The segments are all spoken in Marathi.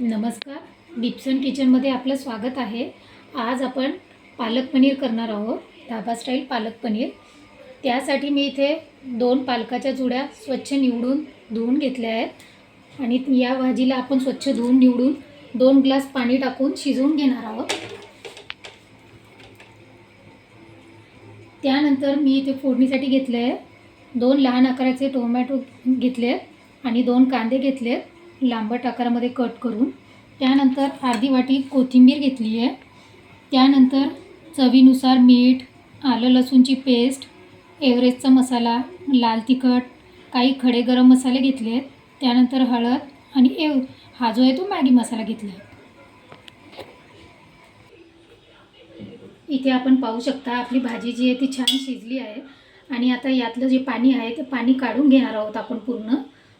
नमस्कार. डिप्सन किचनमध्ये आपलं स्वागत आहे. आज आपण पालक पनीर करणार आहोत. धाबा स्टाईल पालक पनीर. त्यासाठी मी इथे दोन पालकाच्या जुड्या स्वच्छ निवडून धुवून घेतल्या आहेत. आणि या भाजीला आपण स्वच्छ धुवून निवडून दोन ग्लास पाणी टाकून शिजवून घेणार आहोत. त्यानंतर मी इथे फोडणीसाठी घेतले आहे दोन लहान आकाराचे टोमॅटो घेतले आहेत आणि दोन कांदे घेतले आहेत. लांबट आकारामध्ये कट करून त्यानंतर अर्धी वाटी कोथिंबीर घेतली आहे. त्यानंतर चवीनुसार मीठ आलं लसूणची पेस्ट एव्हरेस्टचा मसाला लाल तिखट काही खडे गरम मसाले घेतले आहेत. त्यानंतर हळद आणि एव हा जो आहे तो मॅगी मसाला घेतला आहे. इथे आपण पाहू शकता आपली भाजी जी आहे ती छान शिजली आहे. आणि आता यातलं जे पाणी आहे ते पाणी काढून घेणार आहोत आपण पूर्ण.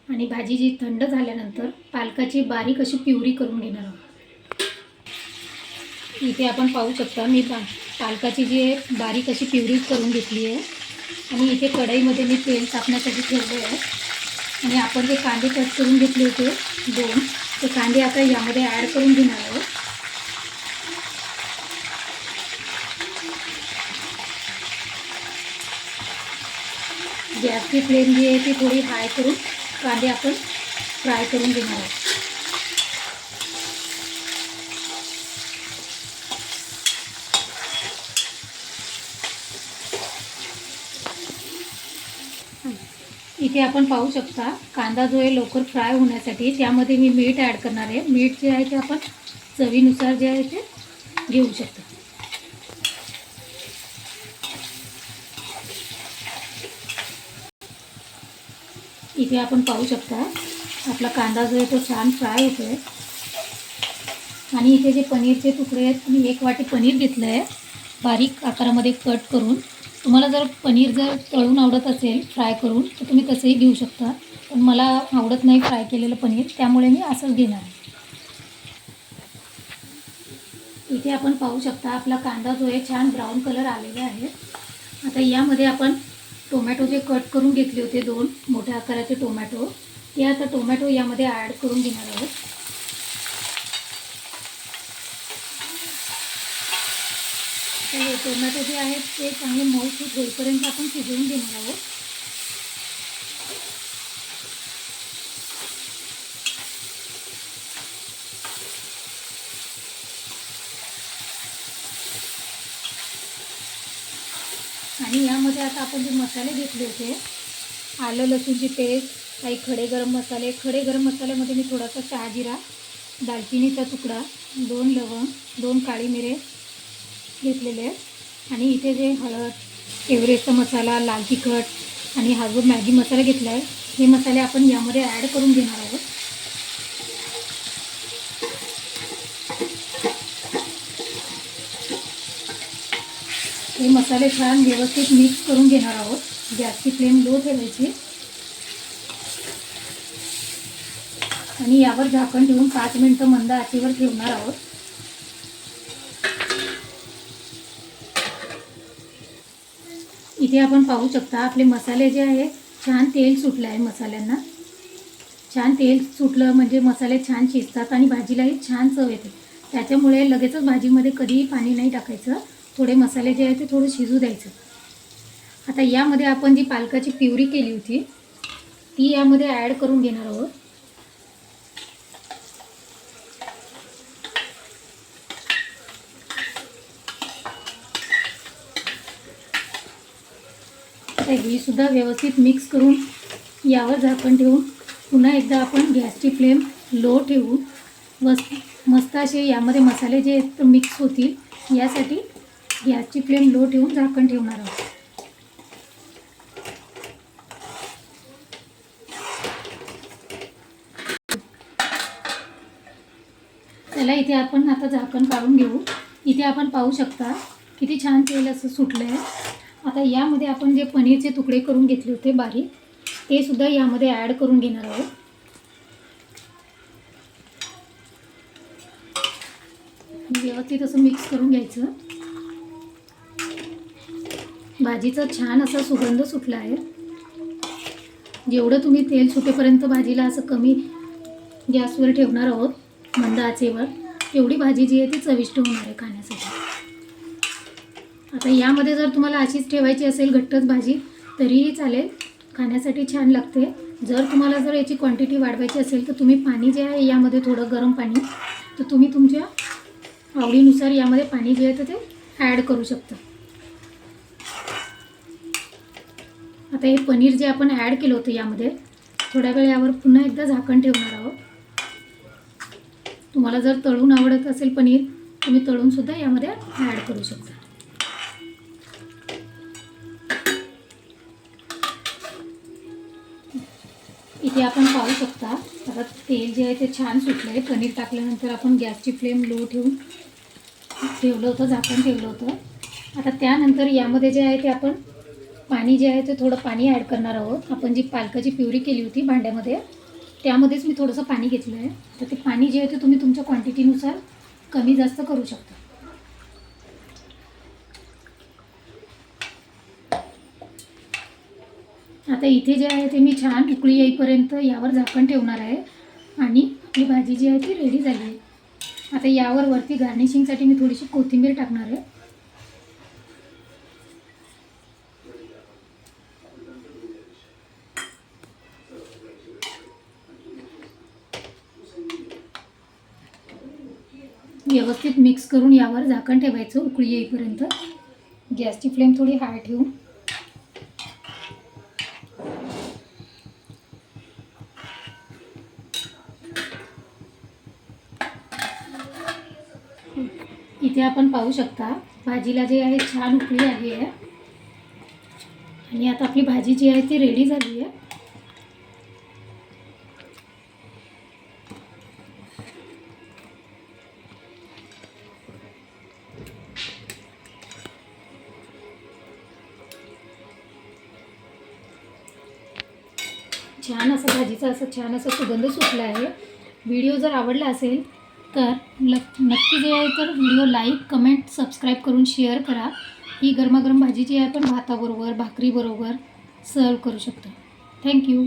आणि भाजी जी थंड झाल्यानंतर पालकाची बारीक अशी प्युरी करून घेणार आहोत. इथे आपण पाहू शकता मी पा पालकाची जी आहे बारीक अशी प्युरी करून घेतली आहे. आणि इथे कढईमध्ये मी तेल तापण्यासाठी ठेवलं आहे आणि आपण जे कांदे कट करून घेतले होते दोन ते कांदे आता यामध्ये ॲड करून घेणार आहोत. गॅसची फ्लेम जी आहे ती थोडी हाय करून कांदे आपण फ्राय करून घेणार आहोत. इथे आपण पाहू शकता कांदा जो आहे लवकर फ्राय होण्यासाठी त्यामध्ये मी मीठ ॲड करणार आहे. मीठ जे आहे ते आपण चवीनुसार जे आहे ते घेऊ शकतो. इथे आपण पाहू शकता आपला कांदा जो आहे तो छान फ्राय होतो आहे आणि इथे जे पनीरचे तुकडे आहेत मी एक वाटी पनीर घेतलं आहे बारीक आकारामध्ये कट करून. तुम्हाला जर पनीर जर तळून आवडत असेल फ्राय करून तर तुम्ही तसंही घेऊ शकता. पण मला आवडत नाही फ्राय केलेलं पनीर त्यामुळे मी असंच घेणार आहे. इथे आपण पाहू शकता आपला कांदा जो आहे छान ब्राऊन कलर आलेला आहे. आता यामध्ये आपण टोमॅटो जे कट करून घेतले होते दोन मोठ्या आकाराचे टोमॅटो ते आता टोमॅटो यामध्ये ॲड करून घेणार आहोत. टोमॅटो जे आहेत ते चांगले मऊसूत होईपर्यंत आपण शिजवून घेणार आहोत. आणि यामध्ये आता आपण जे मसाले घेतले होते आलं लसूणची पेस्ट काही खडे गरम मसाले खडे गरम मसाल्यामध्ये मी थोडासा शहाजिरा दालचिनीचा तुकडा दोन लवंग दोन काळी मिरे घेतलेले आहेत. आणि इथे जे हळद एव्हरेस्टचा मसाला लाल तिखट आणि हा जो मॅगी मसाला घेतला आहे हे मसाले आपण यामध्ये ॲड करून घेणार आहोत. हे मसाले छान व्यवस्थित मिक्स करून घेणार आहोत. गॅसची फ्लेम लो ठेवायची. आणि यावर झाकण ठेवून पाच मिनटं मंद आचेवर ठेवणार आहोत. इथे आपण पाहू शकता आपले मसाले जे आहे छान तेल सुटलं आहे मसाल्यांना. छान तेल सुटलं म्हणजे मसाले छान शिजतात आणि भाजीलाही छान चव येते. त्याच्यामुळे लगेचच भाजीमध्ये कधीही पाणी नाही टाकायचं. थोडे मसाले जे आहे ते थोडं शिजू द्यायचं. आता यामध्ये आपण जी पालकाची प्युरी केली होती ती यामध्ये ॲड करून घेणार आहोत. ही सुद्धा व्यवस्थित मिक्स करून यावर झाकण ठेवून पुन्हा एकदा आपण गॅसची फ्लेम लो ठेवून मस् मस्त असे यामध्ये मसाले जे आहेत मिक्स होतील यासाठी गॅसची फ्लेम लो ठेवून झाकण ठेवणार आहोत. त्याला इथे आपण आता झाकण काढून घेऊ. इथे आपण पाहू शकता किती छान तेल असं सुटलं आहे आता यामध्ये आपण जे पनीरचे तुकडे करून घेतले होते बारीक ते सुद्धा यामध्ये ॲड करून घेणार आहोत. व्यवस्थित असं मिक्स करून घ्यायचं. भाजीचा छान असा सुगंध सुटला आहे. जेवढं तुम्ही तेल सुटेपर्यंत भाजीला असं कमी गॅसवर ठेवणार आहोत मंद आचेवर एवढी भाजी जी आहे ती चविष्ट होणार आहे खाण्यासाठी. आता यामध्ये जर तुम्हाला अशीच ठेवायची असेल घट्टच भाजी तरीही चालेल. खाण्यासाठी छान लागते. जर तुम्हाला जर याची क्वांटिटी वाढवायची असेल तर तुम्ही पाणी जे आहे यामध्ये थोडं गरम पाणी तर तुम्ही तुमच्या आवडीनुसार यामध्ये पाणी जे आहे तर ते ॲड करू शकता. आता हे पनीर जे आपण ॲड केलं होतं यामध्ये थोड्या वेळ यावर पुन्हा एकदा झाकण ठेवणार आहोत. तुम्हाला जर तळून आवडत असेल पनीर तुम्ही तळून सुद्धा यामध्ये ॲड करू शकता. इथे आपण पाहू शकता आता तेल जे आहे ते छान सुटलं आहे पनीर टाकल्यानंतर आपण गॅसची फ्लेम लो ठेवून ठेवलं होतं झाकण ठेवलं होतं. आता त्यानंतर यामध्ये जे आहे ते आपण पाणी जे आहे ते थोडं पाणी ॲड करणार आहोत. आपण जी पालकाची प्युरी केली होती भांड्यामध्ये त्यामध्येच मी थोडंसं पाणी घेतलं आहे. तर ते पाणी जे आहे ते तुम्ही तुमच्या क्वांटिटीनुसार कमी जास्त करू शकता. आता इथे जे आहे ते मी छान उकळी येईपर्यंत यावर झाकण ठेवणार आहे. आणि आपली भाजी जी आहे ती रेडी झाली आहे. आता यावर वरती गार्निशिंगसाठी मी थोडीशी कोथिंबीर टाकणार आहे. व्यवस्थित मिक्स करून यावर झाकण ठेवायचं उकळी येईपर्यंत. गॅसची फ्लेम थोडी हाय ठेवून. इथे आपण पाहू शकता भाजीला जे आहे छान उकळी आली आहे. आणि आता आपली भाजी जी आहे ती रेडी झाली आहे. छान असं भाजीचा असं छान असं सुगंध सुटला आहे. व्हिडिओ जर आवडला असेल तर नक्की जे आहे तर व्हिडिओ लाईक कमेंट सबस्क्राईब करून शेअर करा. ही गरमागरम भाजी जी आहे आपण भाताबरोबर भाकरीबरोबर सर्व करू शकतो. थँक्यू